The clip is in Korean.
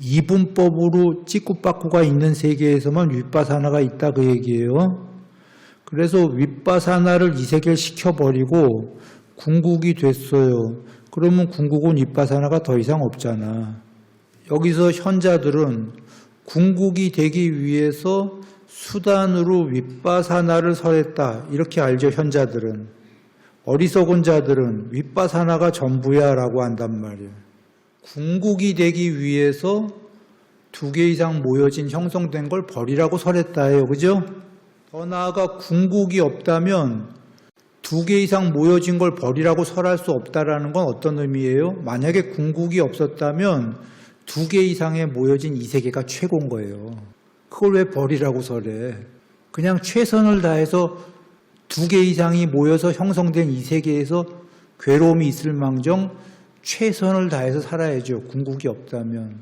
이분법으로 찌꾸빠꾸가 있는 세계에서만 윗바사나가 있다 그 얘기예요. 그래서 윗바사나를 이세계를 시켜버리고 궁극이 됐어요. 그러면 궁극은 윗바사나가 더 이상 없잖아. 여기서 현자들은 궁극이 되기 위해서 수단으로 윗바사나를 설했다. 이렇게 알죠, 현자들은. 어리석은 자들은 윗바사나가 전부야 라고 한단 말이에요. 궁극이 되기 위해서 두 개 이상 모여진 형성된 걸 버리라고 설했다 해요. 그죠? 더 나아가 궁극이 없다면 두 개 이상 모여진 걸 버리라고 설할 수 없다라는 건 어떤 의미예요? 만약에 궁극이 없었다면 두 개 이상에 모여진 이 세계가 최고인 거예요. 그걸 왜 버리라고 설해? 그냥 최선을 다해서 두 개 이상이 모여서 형성된 이 세계에서 괴로움이 있을 망정 최선을 다해서 살아야죠. 궁극이 없다면.